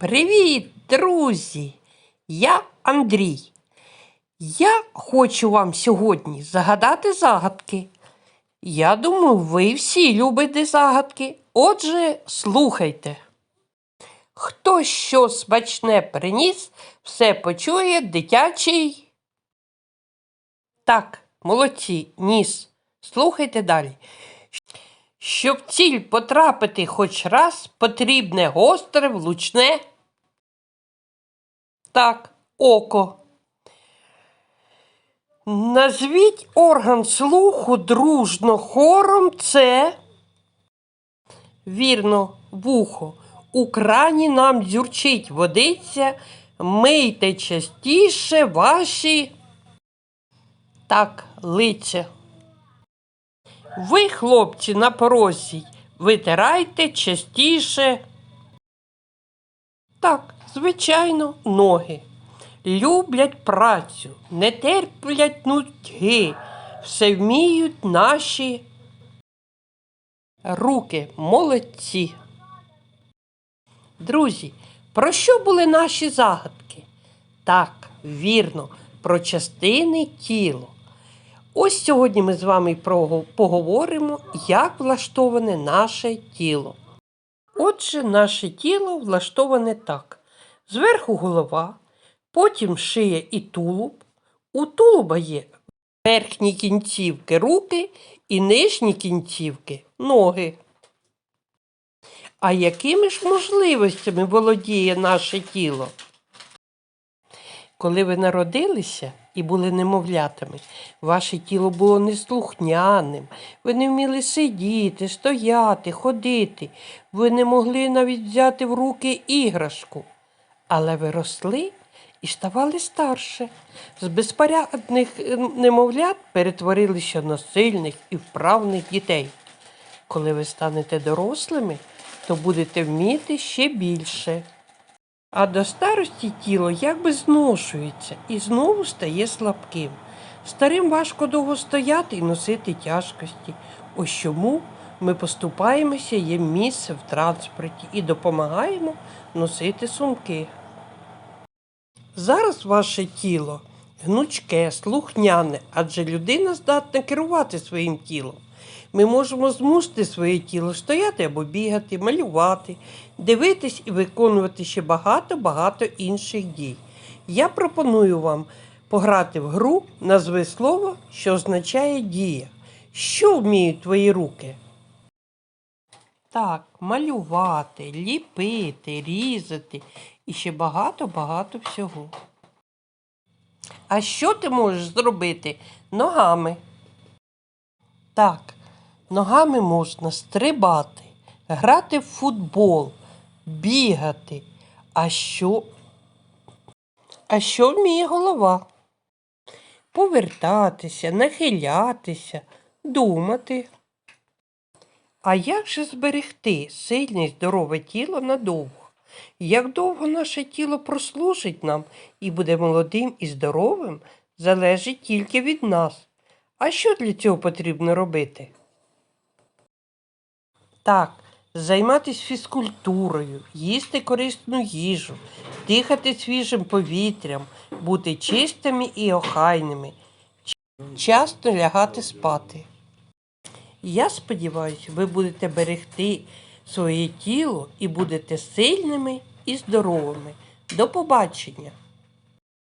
Привіт, друзі! Я Андрій. Я хочу вам сьогодні загадати загадки. Я думаю, ви всі любите загадки. Отже, слухайте. Хто що смачне приніс, все почує дитячий. Так, молодці, ніс. Слухайте далі. Щоб ціль потрапити хоч раз, потрібне гостре, влучне. Так, око. Назвіть орган слуху дружно хором це. Вірно, вухо. У крані нам дзюрчить водиця, мийте частіше ваші. Так, лиця. Ви, хлопці, на порозі, витирайте частіше. Так, звичайно, ноги. Люблять працю, не терплять нудьги, все вміють наші руки молодці. Друзі, про що були наші загадки? Так, вірно, про частини тіла. Ось сьогодні ми з вами поговоримо, як влаштоване наше тіло. Отже, наше тіло влаштоване так: зверху голова, потім шия і тулуб. У тулуба є верхні кінцівки руки і нижні кінцівки ноги. А якими ж можливостями володіє наше тіло? Коли ви народилися і були немовлятами, ваше тіло було неслухняним. Ви не вміли сидіти, стояти, ходити. Ви не могли навіть взяти в руки іграшку. Але ви росли і ставали старше. З безпорядних е, немовлят перетворилися на сильних і вправних дітей. Коли ви станете дорослими, то будете вміти ще більше. А до старості тіло якби зношується і знову стає слабким. Старим важко довго стояти і носити тяжкості. Ось чому ми поступаємося є місце в транспорті і допомагаємо носити сумки. Зараз ваше тіло гнучке, слухняне, адже людина здатна керувати своїм тілом. Ми можемо змусити своє тіло стояти або бігати, малювати, дивитись і виконувати ще багато-багато інших дій. Я пропоную вам пограти в гру назви слово, що означає дія. Що вміють твої руки? Так, малювати, ліпити, різати і ще багато-багато всього. А що ти можеш зробити ногами? Так, ногами можна стрибати, грати в футбол, бігати. А що? А що вміє голова? Повертатися, нахилятися, думати. А як же зберегти сильне й здорове тіло надовго? Як довго наше тіло прослужить нам і буде молодим і здоровим, залежить тільки від нас. А що для цього потрібно робити? Так, займатися фізкультурою, їсти корисну їжу, дихати свіжим повітрям, бути чистими і охайними, часто лягати спати. Я сподіваюся, ви будете берегти своє тіло і будете сильними і здоровими. До побачення!